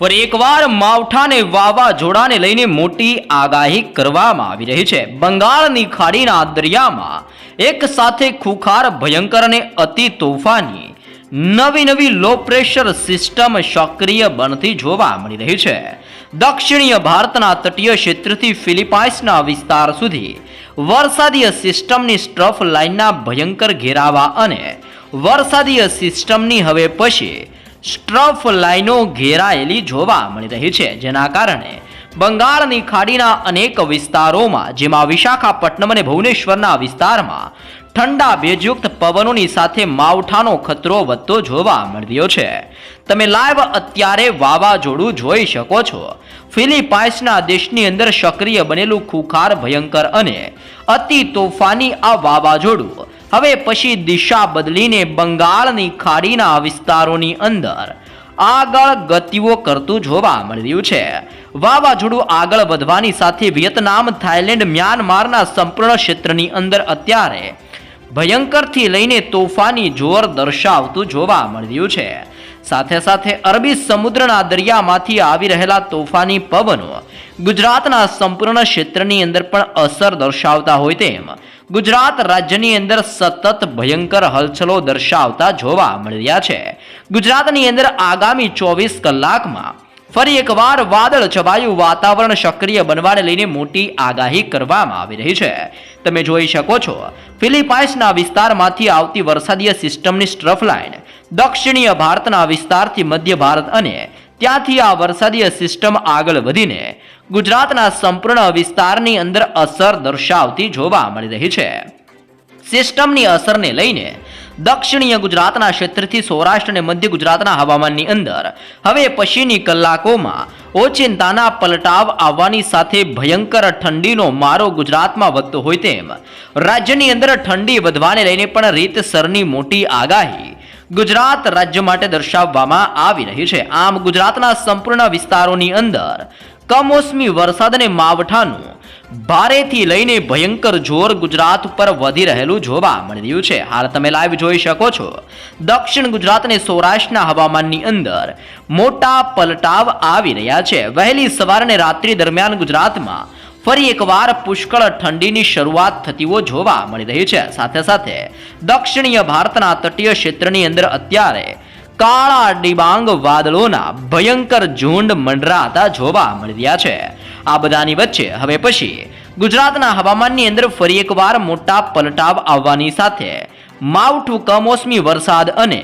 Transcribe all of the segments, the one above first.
ફરી એકવાર માવઠાને વાવાઝોડાને લઈને મોટી આગાહી કરવામાં આવી રહી છે. બંગાળની ખાડીના દરિયામાં એક સાથે ખુખાર, ભયંકર અને અતિ તોફાની નવી નવી લો પ્રેશર સિસ્ટમ સક્રિય બનતી જોવા મળી રહી છે. દક્ષિણીય ભારતના તટીય ક્ષેત્રથી ફિલિપાઇન્સના વિસ્તાર સુધી વરસાદીય સિસ્ટમની સ્ટ્રફ લાઇનના ભયંકર ઘેરાવા અને વરસાદીય સિસ્ટમની હવે પછી સ્ટ્રફ લાઇનો ઘેરાયેલી જોવા મળી રહી છે, જેના કારણે બંગાળની ખાડીના અનેક વિસ્તારોમાં, જેમાં વિશાખાપટ્ટનમ અને ભુવનેશ્વરના વિસ્તારમાં ઠંડા ભેજયુક્ત પવનોની સાથે માવઠાનો ખતરો વધતો જોવા મળી રહ્યો છે. તમે લાઈવ અત્યારે વાવાઝોડું જોઈ શકો છો. ફિલિપાઇન્સના દેશની અંદર સક્રિય બનેલું ખુખાર ભયંકર અને અતિ તોફાની આ વાવાઝોડું હવે પછી દિશા બદલીને બંગાળની ખાડીના વિસ્તારોની અંદર આગળ ગતિઓ કરતું જોવા મળ્યું છે. વાવાઝોડું આગળ વધવાની સાથે વિયેતનામ, થાઇલેન્ડ, મ્યાનમારના સંપૂર્ણ ક્ષેત્રની અંદર અત્યારે ભયંકરથી લઈને તોફાની જોર દર્શાવતું જોવા મળ્યું છે. સાથે સાથે અરબી સમુદ્રના દરિયામાંથી આવી રહેલા તોફાની પવનો ગુજરાતના સંપૂર્ણ ક્ષેત્રની અંદર પણ અસર દર્શાવતા હોય તેમ ગુજરાત રાજ્યની અંદર સતત ભયંકર હલચલો દર્શાવતા જોવા મળ્યા છે. ગુજરાતની અંદર આગામી ચોવીસ કલાકમાં ફરી એકવાર વાદળ છવાયું વાતાવરણ સક્રિય બનવાને લઈને મોટી આગાહી કરવામાં આવી રહી છે. તમે જોઈ શકો છો, ફિલિપાઇન્સના વિસ્તારમાંથી આવતી વરસાદીય સિસ્ટમની સ્ટ્રફ દક્ષિણીય ભારતના વિસ્તારથી મધ્ય ભારત અને ત્યાંથી આ વરસાદીય સિસ્ટમ આગળ વધીને ગુજરાતના સંપૂર્ણ વિસ્તારની અંદર અસર દર્શાવતી જોવા મળી રહી છે. સિસ્ટમની અસરને લઈને દક્ષિણીય ગુજરાતના ક્ષેત્રથી સૌરાષ્ટ્ર અને મધ્ય ગુજરાતના હવામાનની અંદર. હવે પછીની કલાકોમાં ઓચિંતાના પલટાવ આવવાની સાથે ભયંકર ઠંડીનો મારો ગુજરાતમાં વધતો હોય તેમ. રાજ્યની અંદર ઠંડી વધવાને લઈને પણ રીતસરની મોટી આગાહી ગુજરાત રાજ્ય માટે દર્શાવવામાં આવી રહી છે. આમ ગુજરાતના સંપૂર્ણ વિસ્તારોની અંદર કમોસમી વરસાદ અને માવઠાનું. ભારેથી લઈને ભયંકર જોર ગુજરાત ઉપર વધી રહેલું જોવા મળી રહ્યું છે. હાલ તમે લાઈવ જોઈ શકો છો. દક્ષિણ ગુજરાત અને સૌરાષ્ટ્રના હવામાનની અંદર મોટા પલટાવ આવી રહ્યા છે. વહેલી સવાર અને રાત્રિ દરમિયાન ગુજરાતમાં ફરી એકવાર પુષ્કળ ઠંડીની શરૂઆત થતીઓ જોવા મળી રહી છે. સાથે સાથે દક્ષિણીય ભારતના તટીય ક્ષેત્રની અંદર અત્યારે કાળા ડિબાંગ વાદળોના ભયંકર ઝુંડ મંડરાતા જોવા મળી રહ્યા છે. આ બધાની વચ્ચે હવે પછી ગુજરાતના હવામાનની અંદર ફરી એકવાર મોટા પલટાવ આવવાની સાથે માવઠું કમોસમી વરસાદ અને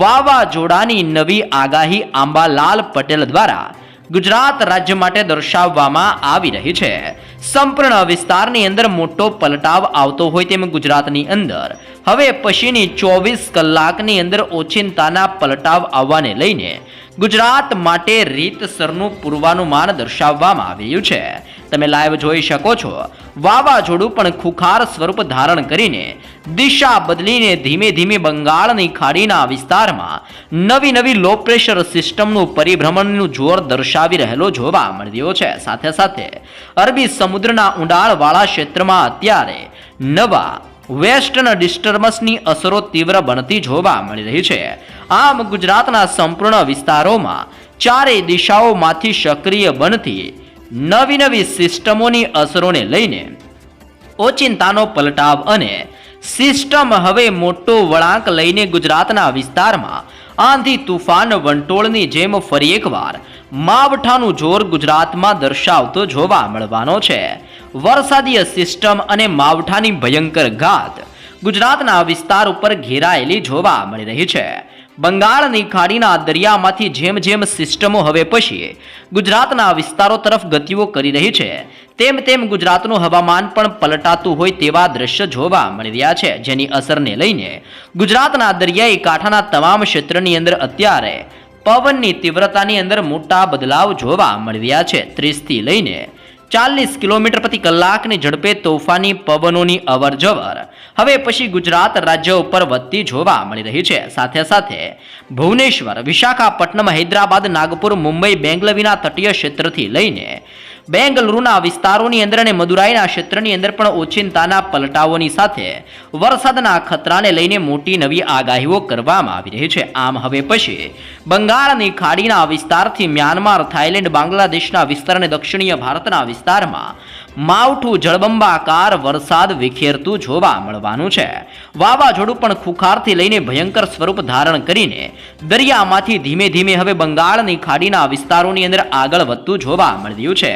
વાવાઝોડાની નવી આગાહી આંબાલાલ પટેલ દ્વારા ગુજરાત રાજ્ય માટે દર્શાવવામાં આવી રહી છે. સંપૂર્ણ વિસ્તારની અંદર મોટો પલટાવ આવતો હોય તેમ ગુજરાતની અંદર હવે પછીની ચોવીસ કલાકની અંદર ઓચિંતાના પલટાવ આવવાને લઈને ગુજરાત માટે રીતસરનું પૂર્વાનુમાન દર્શાવવામાં આવ્યું છે. તમે લાઈવ જોઈ શકો છો. વાવાઝોડું પણ ખુખાર સ્વરૂપ ધારણ કરીને દિશા બદલીને ધીમે ધીમે બંગાળની ખાડીના વિસ્તારમાં નવી નવી લો પ્રેશર સિસ્ટમનું પરિભ્રમણનું જોર દર્શાવી રહેલો જોવા મળ્યો છે. સાથે સાથે અરબી સમુદ્રના ઊંડાણવાળા ક્ષેત્રમાં અત્યારે નવા વેસ્ટર્ન ડિસ્ટર્બન્સની અસરો તીવ્ર બનતી જોવા મળી રહી છે. આમ ગુજરાતના સંપૂર્ણ વિસ્તારોમાં ચારે દિશાઓમાંથી સક્રિય બનતી નવી નવી સિસ્ટમોની અસરોને લઈને ઓચિંતાનો પલટાવ અને સિસ્ટમ હવે મોટો વળાંક લઈને ગુજરાતના વિસ્તારમાં આંધી તુફાન વંટોળની જેમ ફરી એકવાર માવઠાનું જોર ગુજરાતમાં દર્શાવતો જોવા મળવાનો છે. વરસાદીય સિસ્ટમ અને માવઠાની ભયંકર ઘાત ગુજરાતના વિસ્તાર ઉપર ઘેરાયેલી જોવા મળી રહી છે. બંગાળની ખાડીના દરિયામાંથી જેમ જેમ સિસ્ટમો હવે પછી ગુજરાતના વિસ્તારો તરફ ગતિઓ કરી રહી છે, તેમ તેમ ગુજરાતનું હવામાન પણ પલટાતું હોય તેવા દ્રશ્ય જોવા મળી રહ્યા છે, જેની અસરને લઈને ગુજરાતના દરિયાઈ કાંઠાના તમામ ક્ષેત્રની અંદર અત્યારે પવનની તીવ્રતાની અંદર મોટા બદલાવ જોવા મળી રહ્યા છે. ત્રીસથી લઈને ચાલીસ કિલોમીટર પ્રતિ કલાકની ઝડપે તોફાની પવનોની અવરજવર. હવે પછી ગુજરાત રાજ્ય ઉપર વધતી જોવા મળી રહી છે. સાથે સાથે ભુવનેશ્વર, વિશાખાપટ્ટનમ, હૈદરાબાદ, નાગપુર, મુંબઈ, બેંગલવીના તટીય ક્ષેત્રથી લઈને બેંગલુરુના વિસ્તારોની અંદર અને મદુરાઈના ક્ષેત્રની અંદર પણ ઓચિંતાના પલટાઓની સાથે વરસાદના ખતરાને લઈને મોટી નવી આગાહીઓ કરવામાં આવી રહી છે. આમ હવે પછી બંગાળની ખાડીના વિસ્તારથી મ્યાનમાર, થાઇલેન્ડ, બાંગ્લાદેશના વિસ્તાર અને દક્ષિણીય ભારતના વિસ્તારમાં માવઠું જળબંબાકાર વરસાદ વિખેરતું જોવા મળવાનું છે. વાવાઝોડું પણ ખુખારથી લઈને ભયંકર સ્વરૂપ ધારણ કરીને દરિયામાંથી ધીમે ધીમે હવે બંગાળની ખાડીના વિસ્તારોની અંદર આગળ વધતું જોવા મળ્યું છે.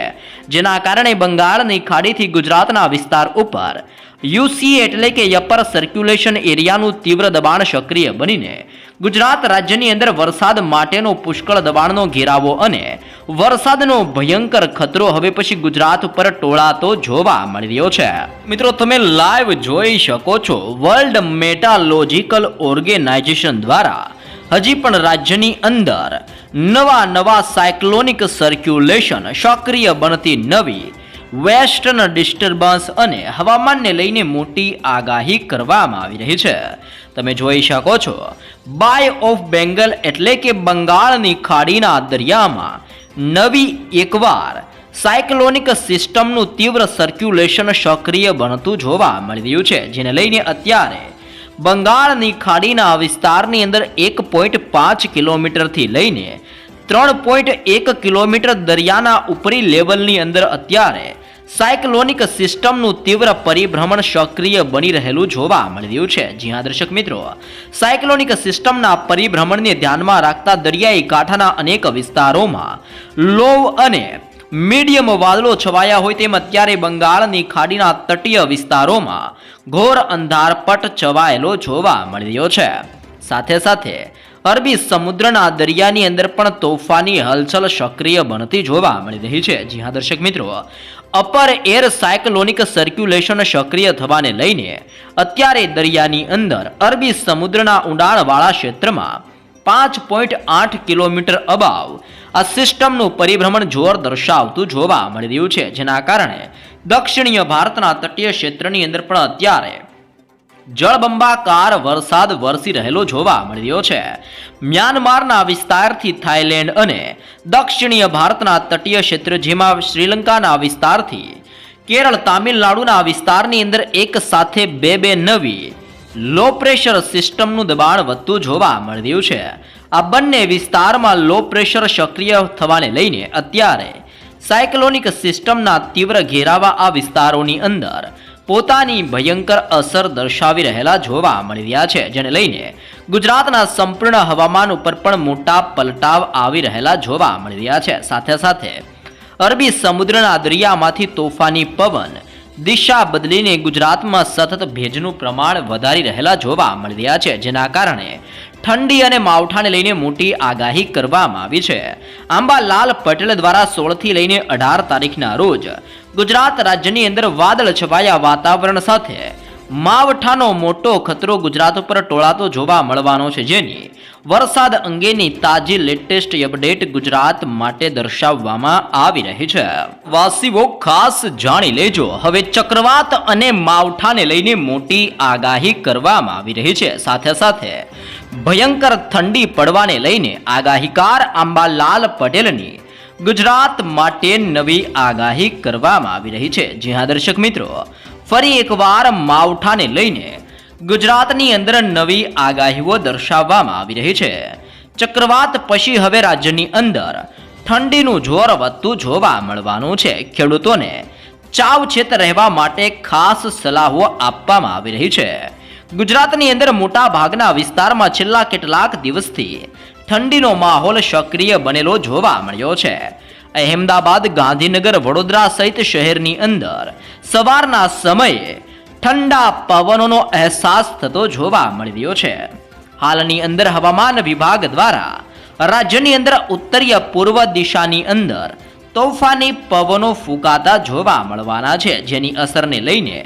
જેના કારણે બંગાળની ખાડીથી ગુજરાતના વિસ્તાર ઉપર યુસી એટલે કે અપર સર્ક્યુલેશન એરિયાનું તીવ્ર દબાણ સક્રિય બનીને ગુજરાત રાજ્યની અંદર વરસાદ માટેનો પુષ્કળ દબાણનો ઘેરાવો અને વરસાદનો ભયંકર ખતરો હવે પછી ગુજરાત ઉપર ટોળાતો જોવા મળી રહ્યો છે. મિત્રો, તમે લાઈવ જોઈ શકો છો વર્લ્ડ મેટાલોજિકલ ઓર્ગેનાઇઝેશન દ્વારા હજી પણ રાજ્યની અંદર નવા નવા સાયક્લોનિક સર્ક્યુલેશન સક્રિય બનતી નવી વેસ્ટર્ન ડિસ્ટર્બન્સ અને હવામાનને લઈને મોટી આગાહી કરવામાં આવી રહી છે. તમે જોઈ શકો છો, બાય ઓફ બેંગલ એટલે કે બંગાળની ખાડીના દરિયામાં નવી એકવાર સાયક્લોનિક સિસ્ટમનું તીવ્ર સર્ક્યુલેશન સક્રિય બનતું જોવા મળી રહ્યું છે, જેને લઈને અત્યારે બંગાળની ખાડીના વિસ્તારની અંદર એક પોઈન્ટ પાંચ કિલોમીટરથી લઈને ત્રણ પોઈન્ટ એક કિલોમીટર દરિયાના ઉપરી લેવલની અંદર અત્યારે સાયક્લોનિક સિસ્ટમનું તીવ્ર પરિભ્રમણ સક્રિય બની રહેલું જોવા મળી રહ્યું છે. જી હા, દર્શક મિત્રો, સાયક્લોનિક સિસ્ટમના પરિભ્રમણને ધ્યાનમાં રાખતા દરિયાઈ કાંઠાના અનેક વિસ્તારોમાં લોવ અને મીડિયમ વાદળો છવાયા હોય તેમ અત્યારે બંગાળની ખાડીના તટીય વિસ્તારોમાં ઘોર અંધારપટ છવાયેલો જોવા મળી રહ્યો છે. સાથે સાથે અરબી સમુદ્રના દરિયાની અંદર પણ તોફાની હલચલ સક્રિય બનતી જોવા મળી રહી છે. જી હા, દર્શક મિત્રો, અપર એર સાયક્લોનિક સર્ક્યુલેશન સક્રિય થવાને લઈને અત્યારે દરિયાની અંદર અરબી સમુદ્રના ઊંડાણવાળા ક્ષેત્રમાં પાંચ પોઈન્ટ આઠ કિલોમીટર અબાવ આ સિસ્ટમનું પરિભ્રમણ જોર દર્શાવતું જોવા મળી રહ્યું છે. જેના કારણે દક્ષિણીય ભારતના તટીય ક્ષેત્રની અંદર પણ અત્યારે જળબંબાકાર વરસાદ વરસી રહેલો જોવા મળી રહ્યો છે. મ્યાનમારના વિસ્તારથી થાઇલેન્ડ અને દક્ષિણીય ભારતના તટીય ક્ષેત્ર, જેમાં શ્રીલંકાના વિસ્તારથી કેરળ, તામિલનાડુના વિસ્તારની અંદર એક સાથે બે બે નવી લો પ્રેશર સિસ્ટમનું દબાણ વધતું જોવા મળી રહ્યું છે. આ બંને વિસ્તારમાં લો પ્રેશર સક્રિય થવાને લઈને અત્યારે સાયક્લોનિક સિસ્ટમના તીવ્ર ઘેરાવા આ વિસ્તારોની અંદર પોતાની ભયંકર અસર દર્શાવી રહેલા જોવા મળી રહ્યા છે, જેને લઈને ગુજરાતના સંપૂર્ણ હવામાન ઉપર પણ મોટા પલટાવ આવી રહેલા જોવા મળી રહ્યા છે. સાથે સાથે અરબી સમુદ્રના દરિયામાંથી તોફાની પવન દિશા બદલીને ગુજરાતમાં સતત ભેજનું પ્રમાણ વધારી રહેલા જોવા મળી રહ્યા છે, જેના કારણે ઠંડી અને માવઠાને લઈને મોટી આગાહી કરવામાં આવી છે. આંબાલાલ પટેલ દ્વારા સોળથી લઈને અઢાર તારીખના રોજ ગુજરાત રાજ્યની અંદર વાદળ છવાયા વાતાવરણ સાથે. માવઠાનો મોટો ખતરો ગુજરાત ઉપર ટોળાતો જોવા મળવાનો છે જેની વરસાદ અંગેની તાજી લેટેસ્ટ અપડેટ ગુજરાત માટે દર્શાવવામાં આવી રહી છે. વાસીઓ ખાસ જાણી લેજો. હવે ચક્રવાત અને માવઠાને લઈને મોટી આગાહી કરવામાં આવી રહી છે. સાથે સાથે ભયંકર ઠંડી પડવાને લઈને આગાહીકાર આંબાલાલ પટેલની ગુજરાત માટે નવી આગાહી કરવામાં આવી રહી છે. જી દર્શક મિત્રો, ફરી એકવાર માવઠાને લઈને ગુજરાતની અંદર નવી આગાહીઓ દર્શાવવામાં આવી રહી છે. ચક્રવાત પછી હવે રાજ્યની અંદર ઠંડીનું જોર વધતું જોવા મળવાનું છે. ખેડૂતોને ચાવચેત રહેવા માટે ખાસ સલાહો આપવામાં આવી રહી છે. ગુજરાતની અંદર મોટા ભાગના વિસ્તારમાં છેલ્લા કેટલાક દિવસથી ઠંડીનો માહોલ સક્રિય બનેલો જોવા મળ્યો છે. અહેમદાબાદ, ગાંધીનગર, વડોદરા સહિત શહેરની અંદર સવારના સમયે ઠંડા પવનોનો અહેસાસ થતો જોવા મળ્યો છે. હાલની અંદર હવામાન વિભાગ દ્વારા રાજ્યની અંદર ઉત્તરીય પૂર્વ દિશાની અંદર તોફાની પવનો ફૂંકાતા જોવા મળવાના છે, જેની અસરને લઈને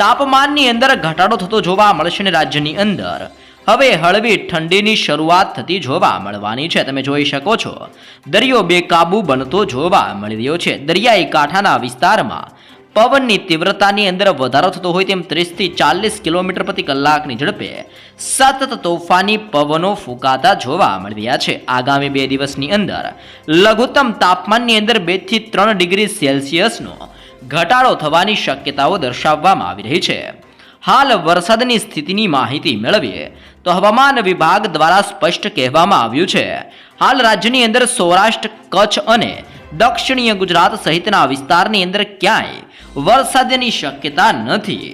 તાપમાનની અંદર ઘટાડો થતો જોવા મળશે અને રાજ્યની અંદર હવે હળવી ઠંડીની શરૂઆત થતી જોવા મળવાની છે. તમે જોઈ શકો છો. દરિયો બેકાબુ બનતો જોવા મળી રહ્યો છે. દરિયાઈ કાંઠાના વિસ્તારમાં પવનની તીવ્રતાની અંદર વધારો થતો હોય તેમ ત્રીસથી ચાલીસ કિલોમીટર પ્રતિ કલાકની ઝડપે સતત તોફાની પવનો ફૂંકાતા જોવા મળી રહ્યા છે. આગામી બે દિવસની અંદર લઘુત્તમ તાપમાનની અંદર બેથી ત્રણ ડિગ્રી સેલ્સિયસનો ઘટાડો થવાની શક્યતાઓ દર્શાવવામાં આવી રહી છે. હાલ વરસાદની સ્થિતિની માહિતી મેળવીએ તો હવામાન વિભાગ દ્વારા સ્પષ્ટ કહેવામાં આવ્યું છે. હાલ રાજ્યની અંદર સૌરાષ્ટ્ર, કચ્છ અને દક્ષિણીય ગુજરાત સહિતના વિસ્તારની અંદર ક્યાંય વરસાદની શક્યતા નથી.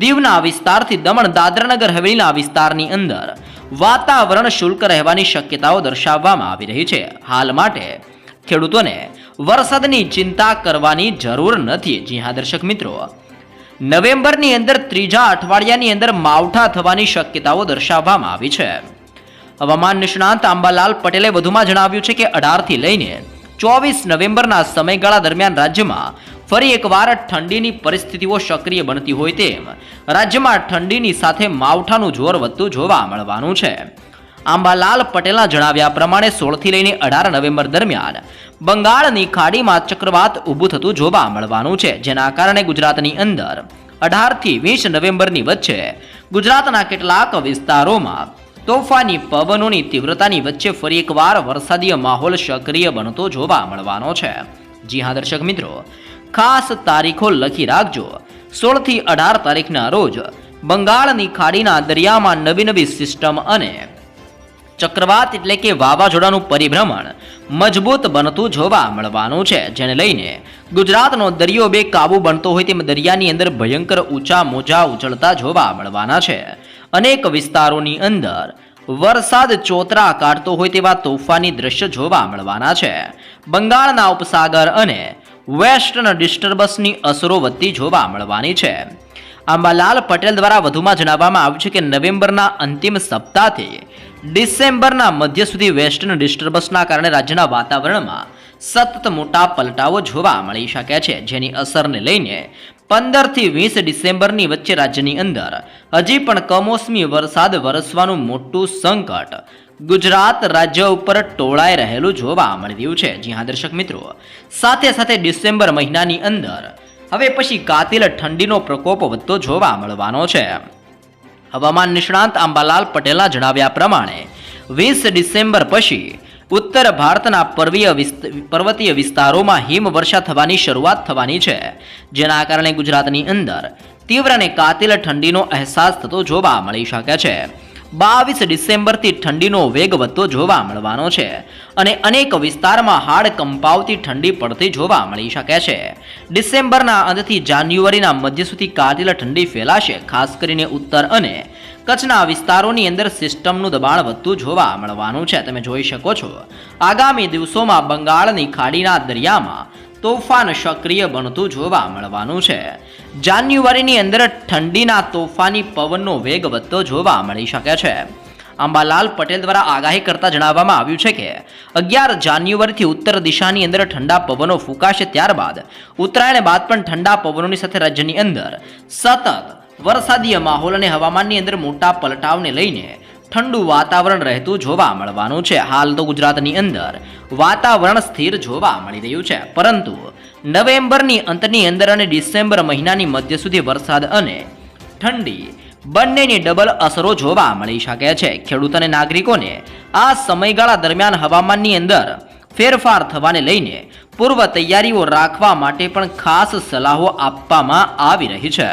દીવના વિસ્તારથી દમણ, દાદરાનગર, હવેલીના વિસ્તારની અંદર વાતાવરણ શુલ્ક રહેવાની શક્યતાઓ દર્શાવવામાં આવી રહી છે. હાલ માટે ખેડૂતોને વરસાદની ચિંતા કરવાની જરૂર નથી. જી હા, દર્શક મિત્રો. નવેમ્બરની અંદર ત્રીજા અઠવાડિયાની અંદર માવઠા થવાની શક્યતાઓ દર્શાવવામાં આવી છે. હવામાન નિષ્ણાંત આંબાલાલ પટેલે વધુમાં જણાવ્યું છે કે અઢારથી લઈને ચોવીસ નવેમ્બરના સમયગાળા દરમિયાન રાજ્યમાં ફરી એકવાર ઠંડીની પરિસ્થિતિઓ સક્રિય બનતી હોય તેમ રાજ્યમાં ઠંડીની સાથે માવઠાનું જોર વધતું જોવા મળવાનું છે. આંબાલાલ પટેલના જણાવ્યા પ્રમાણે સોળથી લઈને અઢાર નવેમ્બર દરમિયાન બંગાળની ખાડીમાં ચક્રવાત ઊભું થતું જોવા મળવાનું છે, જેના કારણે ગુજરાતની અંદર અઢારથી વીસ નવેમ્બરની વચ્ચે ગુજરાતના કેટલાક વિસ્તારોમાં તોફાની પવનોની તીવ્રતાની વચ્ચે ફરી એકવાર વરસાદીય માહોલ સક્રિય બનતો જોવા મળવાનો છે. જી હા, દર્શક મિત્રો, ખાસ તારીખો લખી રાખજો. સોળથી અઢાર તારીખના રોજ બંગાળની ખાડીના દરિયામાં નવી નવી સિસ્ટમ અને ચક્રવાત એટલે કે વાવાઝોડાનું પરિભ્રમણ મજબૂત બનતું જોવા મળવાનું છે, જેને લઈને ગુજરાતનો દરિયો બે કાબુ બનતો હોય તેમ દરિયાની અંદર ભયંકર ઊંચા મોજા ઉછળતા જોવા મળવાના છે. અનેક વિસ્તારોની અંદર વરસાદ ચોતરા કાઢતો હોય તેવા તોફાની દ્રશ્ય જોવા મળવાના છે. બંગાળના ઉપસાગર અને વેસ્ટર્ન ડિસ્ટર્બન્સની અસરો વધતી જોવા મળવાની છે. આંબાલાલ પટેલ દ્વારા વધુમાં જણાવવામાં આવ્યું છે કે નવેમ્બરના અંતિમ સપ્તાહથી ડિસેમ્બરના મધ્ય સુધી વેસ્ટર્ન ડિસ્ટર્બન્સના કારણે રાજ્યના વાતાવરણમાં સતત મોટા પલટાઓ જોવા મળી શકે છે, જેની અસરને લઈને પંદરથી વીસ ડિસેમ્બરની વચ્ચે રાજ્યની અંદર હજી પણ કમોસમી વરસાદ વરસવાનું મોટું સંકટ ગુજરાત રાજ્ય ઉપર ટોળાઈ રહેલું જોવા મળી રહ્યું છે. જી દર્શક મિત્રો. સાથે સાથે ડિસેમ્બર મહિનાની અંદર હવે પછી કાતિલ ઠંડીનો પ્રકોપ વધતો જોવા મળવાનો છે. હવામાન નિષ્ણાંત આંબાલાલ પટેલના જણાવ્યા પ્રમાણે, વીસ ડિસેમ્બર પછી ઉત્તર ભારતના પર્વીય પર્વતીય વિસ્તારોમાં હિમવર્ષા થવાની શરૂઆત થવાની છે, જેના કારણે ગુજરાતની અંદર તીવ્ર અને કાતિલ ઠંડીનો અહેસાસ થતો જોવા મળી શકે છે. બાવીસ ડિસેમ્બરથી ઠંડીનો વેગ વધતો જોવા મળવાનો છે અને અનેક વિસ્તારમાં હાડ કંપાવતી ઠંડી પડતી જોવા મળી શકે છે. ડિસેમ્બરના અંતથી જાન્યુઆરીના મધ્ય સુધી કાતિલ ઠંડી ફેલાશે, ખાસ કરીને ઉત્તર અને કચ્છના વિસ્તારોની અંદર સિસ્ટમનું દબાણ વધતું જોવા મળવાનું છે. તમે જોઈ શકો છો, આગામી દિવસોમાં બંગાળની ખાડીના દરિયામાં તોફાન સક્રિય બનતું જોવા મળવાનું છે. જાન્યુઆરીની અંદર ઠંડીના તોફાની પવનનો વેગ વધતો જોવા મળી શકે છે. અંબાલાલ પટેલ દ્વારા આગાહી કરતા જણાવવામાં આવ્યું છે કે, અગિયાર જાન્યુઆરીથી ઉત્તર દિશાની અંદર ઠંડા પવનો ફૂંકાશે ત્યારબાદ, ઉત્તરાયણ બાદ પણ ઠંડા પવનોની સાથે રાજ્યની અંદર સતત વરસાદીય માહોલ અને હવામાનની અંદર મોટા પલટાવને લઈને ઠંડુ વાતાવરણ રહેતું જોવા મળવાનું છે. હાલ તો ગુજરાતની અંદર વાતાવરણ સ્થિર જોવા મળી રહ્યું છે. પરંતુ નવેમ્બરની અંતની અંદર અને ડિસેમ્બર મહિનાની મધ્ય સુધી વરસાદ અને ઠંડી બંનેની ડબલ અસરો જોવા મળી શકે છે. ખેડૂત અને નાગરિકોને આ સમયગાળા દરમિયાન હવામાનની અંદર ફેરફાર થવાને લઈને પૂર્વ તૈયારીઓ રાખવા માટે પણ ખાસ સલાહો આપવામાં આવી રહી છે.